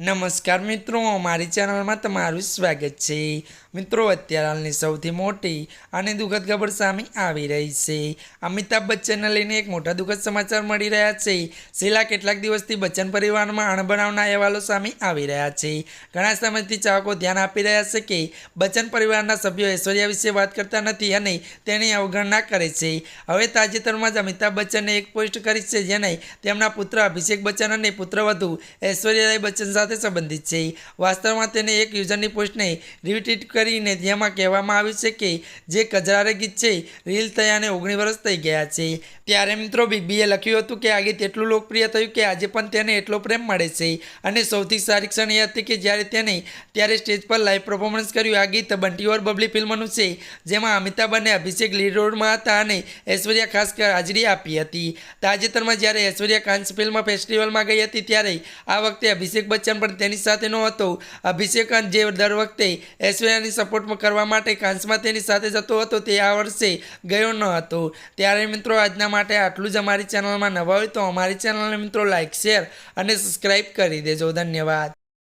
નમસ્કાર મિત્રો અમારી ચેનલમાં તમારું સ્વાગત છે. મિત્રો, અત્યારે હાલની સૌથી મોટી અને દુઃખદ ખબર સામે આવી રહી છે. અમિતાભ બચ્ચનને લઈને એક મોટા દુઃખદ સમાચાર મળી રહ્યા છે. છેલ્લા કેટલાક દિવસથી બચ્ચન પરિવારમાં અણબનાવના અહેવાલો સામે આવી રહ્યા છે. ઘણા સમયથી ચાહકો ધ્યાન આપી રહ્યા છે કે બચ્ચન પરિવારના સભ્યો ઐશ્વર્યા વિશે વાત કરતા નથી અને તેની અવગણના કરે છે. હવે તાજેતરમાં જ અમિતાભ બચ્ચને એક પોસ્ટ કરી છે, જેને તેમના પુત્ર અભિષેક બચ્ચન અને પુત્રવધુ ઐશ્વર્યા રાય બચ્ચન સાથે સંબંધિત છે. વાસ્તવમાં તેને એક યુઝરની પોસ્ટને રિટ્વીટ કરીને જેમાં કહેવામાં આવ્યું છે કે જે કજરારે ગીત છે, રીલ થયાને ઓગણીસ વર્ષ થઈ ગયા છે. ત્યારે મિત્રો બિગ બીએ લખ્યું હતું કે આ ગીત એટલું લોકપ્રિય થયું કે આજે પણ તેને એટલો પ્રેમ મળે છે. અને સૌથી સારી ક્ષણ એ હતી કે જ્યારે તેને, ત્યારે સ્ટેજ પર લાઈવ પરફોર્મન્સ કર્યું. આ ગીત બંટી ઓર બબલી ફિલ્મનું છે, જેમાં અમિતાભ અને અભિષેક લીડ રોડમાં હતા અને ઐશ્વર્યા ખાસ હાજરી આપી હતી. તાજેતરમાં જ્યારે ઐશ્વર્યા કાન્સ ફિલ્મ ફેસ્ટિવલમાં ગઈ હતી, ત્યારે આ વખતે અભિષેક બચ્ચન પણ તેની સાથે નહોતો અભિષેક જે દર વખતે ઐશ્વર્યાની સપોર્ટમાં કરવા માટે કાન્સમાં તેની સાથે જતો હતો તે આ વર્ષે ગયો ન હતો. ત્યારે મિત્રો આજના માટે આટલું જ અમારી ચેનલમાં નવા હોય તો અમારી ચેનલને મિત્રો લાઇક શેર અને સબસ્ક્રાઈબ કરી દેજો. ધન્યવાદ.